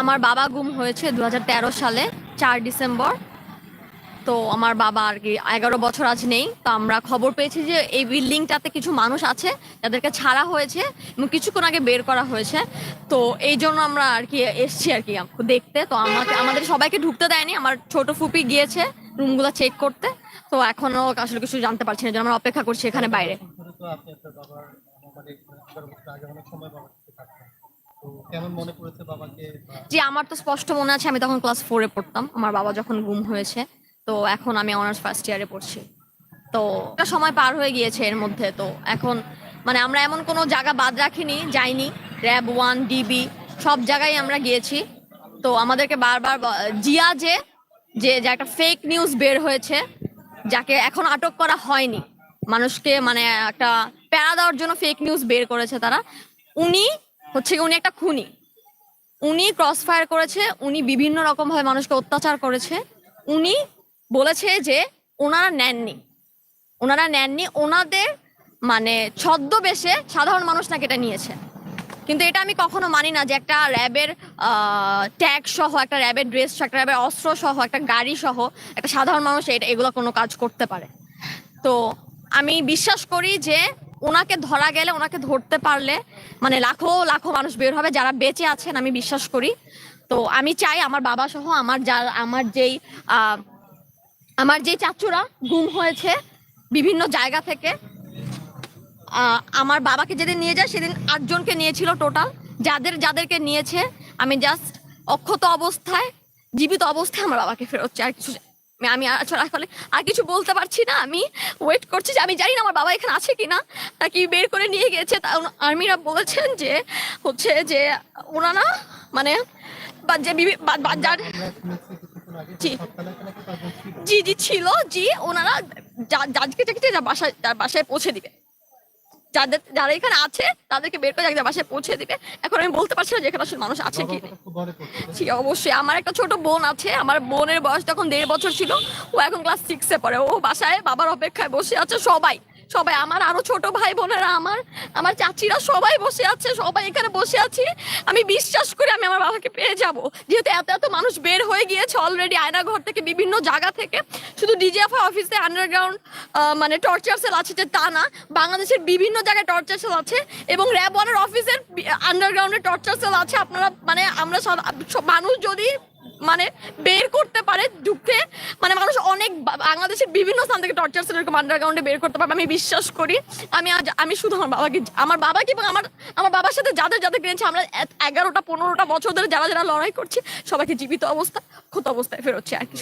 আমার বাবা গুম হয়েছে দু হাজার তেরো সালে, চার ডিসেম্বর। তো আমার বাবা আর কি এগারো বছর আজ নেই। তো আমরা খবর পেয়েছি যে এই বিল্ডিংটাতে কিছু মানুষ আছে, যাদেরকে ছাড়া হয়েছে এবং কিছুক্ষণ আগে বের করা হয়েছে। তো এই জন্য আমরা আর কি এসছি আর কি দেখতে। তো আমাকে, আমাদের সবাইকে ঢুকতে দেয়নি। আমার ছোট ফুপি গিয়েছে রুমগুলো চেক করতে। তো এখনও আসলে কিছু জানতে পারছি না আমরা অপেক্ষা করছি এখানে বাইরে। জি, আমার তো স্পষ্ট মনে আছে, আমি তখন ক্লাস ফোরে পড়তাম। আমার বাবা যখন গুম হয়েছে, তো এখন আমি অনার্স ফার্স্ট ইয়ারে পড়ছি। তো একটা সময় পার হয়ে গিয়েছে এর মধ্যে, তো এখন মানে আমরা এমন কোনো জায়গা বাদ রাখিনি, যাইনি। র্যাব ওয়ান ডিবি সব জায়গায় আমরা গিয়েছি। তো আমাদেরকে বারবার জিয়া যে যে একটা ফেক নিউজ বের হয়েছে, যাকে এখন আটক করা হয়নি। মানুষকে মানে একটা প্যারা দেওয়ার জন্য ফেক নিউজ বের করেছে তারা। উনি হচ্ছে উনি একটা খুনি। উনি ক্রস ফায়ার করেছে, উনি বিভিন্ন রকম ভাবে মানুষকে অত্যাচার করেছে। উনি বলেছে যে ওনারা নেননি। ওনারা নেননি, ওনাদের মানে ছদ্মবেশে সাধারণ মানুষ নাকি এটা নিয়েছে। কিন্তু এটা আমি কখনো মানি না যে একটা র্যাবের ট্যাগ সহ, একটা র্যাবের ড্রেস সহ, একটা র্যাবের অস্ত্র সহ, একটা গাড়ি সহ, একটা সাধারণ মানুষ এটা এগুলো কোনো কাজ করতে পারে। তো আমি বিশ্বাস করি যে ওনাকে ধরা গেলে, ওনাকে ধরতে পারলে মানে লাখো লাখো মানুষ বের হবে, যারা বেঁচে আছেন আমি বিশ্বাস করি। তো আমি চাই আমার বাবা সহ আমার যা, আমার যেই আমার যে চাচুরা গুম হয়েছে বিভিন্ন জায়গা থেকে আমার বাবাকে যেদিন নিয়ে যায়, সেদিন আটজনকে নিয়েছিল টোটাল। যাদের, যাদেরকে নিয়েছে, আমি জাস্ট অক্ষত অবস্থায়, জীবিত অবস্থায় আমার বাবাকে ফেরত চাই। কিছু আমি- আসলে আর কিছু বলতে পারছি না আমি। ওয়েট করছি যে আমি জানি না আমার বাবা এখানে আছে কি না নাকি বের করে নিয়ে গেছে। তা আর্মিরা বলছেন যে, হচ্ছে যে ওনারা মানে বা যে যার জি। জি জি ছিল, জি, ওনারা যা- যাদেরকে তার বাসায় তার বাসায় পৌঁছে দিবে। যাদের, যারা এখানে আছে, তাদেরকে বের করে একদম বাসায় পৌঁছে দিবে। এখন আমি বলতে পারছি না যে এখানে আসলে মানুষ আছে কি জি, অবশ্যই। আমার একটা ছোট বোন আছে। আমার বোনের বয়স তখন দেড় বছর ছিল। ও এখন ক্লাস সিক্সে পড়ে। ও বাসায় বাবার অপেক্ষায় বসে আছে সবাই। সবাই আমার আরও ছোট ভাই বোনেরা, আমার আমার চাচিরা সবাই বসে আছে, সবাই এখানে বসে আছি। আমি বিশ্বাস করে আমি আমার বাবাকে পেয়ে যাব। যেহেতু এত এত মানুষ বের হয়ে গিয়েছে অলরেডি আয়নাঘর থেকে বিভিন্ন জায়গা থেকে। শুধু ডিজিএফআই অফিসে আন্ডারগ্রাউন্ড মানে টর্চার সেল আছে যে তা না, বাংলাদেশের বিভিন্ন জায়গায় টর্চার সেল আছে এবং র্যাব ওয়ানের অফিসের আন্ডারগ্রাউন্ডে টর্চার সেল আছে। আপনারা মানে আমরা সব মানুষ যদি মানে বের করতে পারে ঢুকে। মানে মানুষ অনেক বাংলাদেশের বিভিন্ন স্থান থেকে টর্চার সেল এরকম আন্ডারগ্রাউন্ডে বের করতে পারবে, আমি বিশ্বাস করি। আমি আজ, আমি শুধু আমার বাবাকে আমার বাবাকে এবং আমার আমার বাবার সাথে যাদের যাদের কিনেছে আমরা এগারোটা, পনেরোটা বছর ধরে যারা যারা লড়াই করছি, সবাইকে জীবিত অবস্থা, ক্ষত অবস্থায় ফেরোচ্ছে আর কিছু